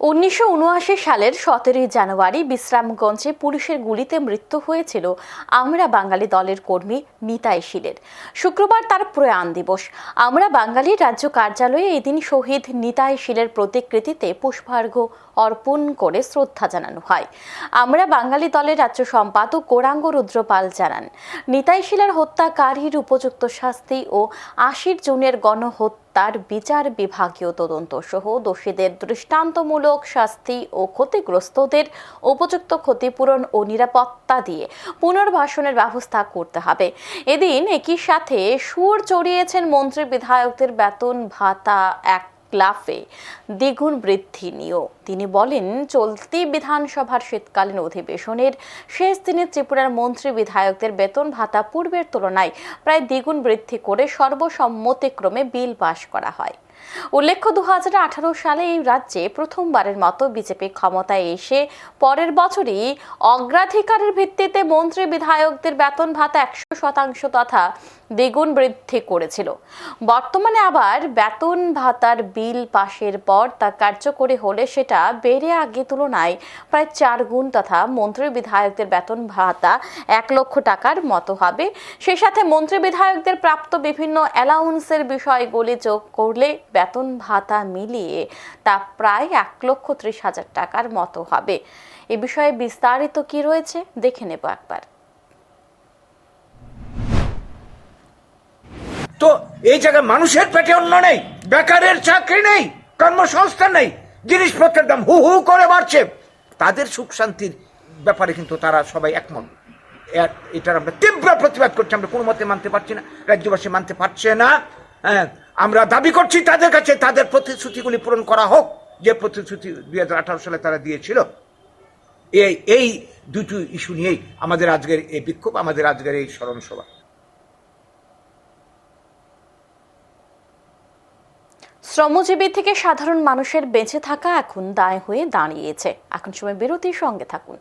উনিশশো উনআশি সালের সতেরোই জানুয়ারি বিশ্রামগঞ্জে পুলিশের গুলিতে মৃত্যু হয়েছিল আমরা বাঙালি দলের কর্মী নিতাই শীলের শুক্রবার তার প্রয়াণ দিবস। আমরা বাঙালি রাজ্য কার্যালয়ে এদিন শহীদ নিতাই শীলের প্রতিকৃতিতে পুষ্পার্ঘ্য অর্পণ করে শ্রদ্ধা জানানো হয়। আমরা বাঙালি দলের রাজ্য সম্পাদক গৌরাঙ্গ রুদ্রপাল জানান নিতাই শীলের হত্যাকারীর উপযুক্ত শাস্তি ও আশির জুনের গণহত্যার বিচার বিভাগীয় তদন্ত সহ দোষীদের দৃষ্টান্তমূলক শাস্তি ও ক্ষতিগ্রস্তদের উপযুক্ত ক্ষতিপূরণ ও নিরাপত্তা দিয়ে পুনর্বাসনের ব্যবস্থা করতে হবে। এদিন একই সাথে সুর চড়িয়েছেন মন্ত্রী বিধায়কদের বেতন ভাতা এক লাফে দ্বিগুণ বৃদ্ধি নিয়েও। তিনি বলেন, চলতি বিধানসভার শীতকালীন অধিবেশনের শেষ দিনে ত্রিপুরার মন্ত্রী বিধায়কদের বেতন ভাতা পূর্বের তুলনায় প্রায় দ্বিগুণ বৃদ্ধি করে সর্বসম্মতিক্রমে বিল পাশ করা হয়। উল্লেখ্য দু হাজার আঠারো সালে এই রাজ্যে প্রথমবারের মতো বিজেপি ক্ষমতায় এসে পরের বছরই অগ্রাধিকারের ভিত্তিতে মন্ত্রী বিধায়কদের বেতন ভাতা একশো শতাংশ তথা দ্বিগুণ বৃদ্ধি করেছিল। বর্তমানে আবার বেতন ভাতার বিল পাশের পর তা কার্যকরী হলে সেটা বেড়ে আগে তুলনায় প্রায় চার গুণ তথা মন্ত্রী বিধায়কদের বেতন ভাতা এক লক্ষ টাকার মতো হবে। সেই সাথে মন্ত্রী বিধায়কদের প্রাপ্ত বিভিন্ন অ্যালাউন্সের বিষয়গুলি যোগ করলে বেতন ভাতা মিলিয়ে তা প্রায় এক লক্ষ ত্রিশ হাজার টাকার মতো হবে। এ বিষয়ে বিস্তারিত কি রয়েছে দেখে নেব একবার। তো এই জায়গায় মানুষের পেটে অন্য নেই বেকারের চাকরি নেই কর্মসংস্থান নেই জিনিসপত্রের দাম হু হু করে বাড়ছে। তাদের সুখ শান্তির ব্যাপারে কিন্তু তারা সবাই একমত। এটার আমরা তীব্র প্রতিবাদ করছি আমরা কোনো মতে মানতে পারছি না রাজ্যবাসী মানতে পারছে না হ্যাঁ, আমরা দাবি করছি তাদের কাছে তাদের প্রতিশ্রুতিগুলি পূরণ করা হোক, যে প্রতিশ্রুতি দুই হাজার আঠারো সালে তারা দিয়েছিল। এই এই দুটো ইস্যু নিয়েই আমাদের আজকের এই বিক্ষোভ, আমাদের আজকের এই স্মরণ সভা শ্রমজীবী থেকে সাধারণ মানুষের বেঁচে থাকা এখন দায় হয়ে দাঁড়িয়েছে। এখন সময় বিরতির সঙ্গে থাকুন।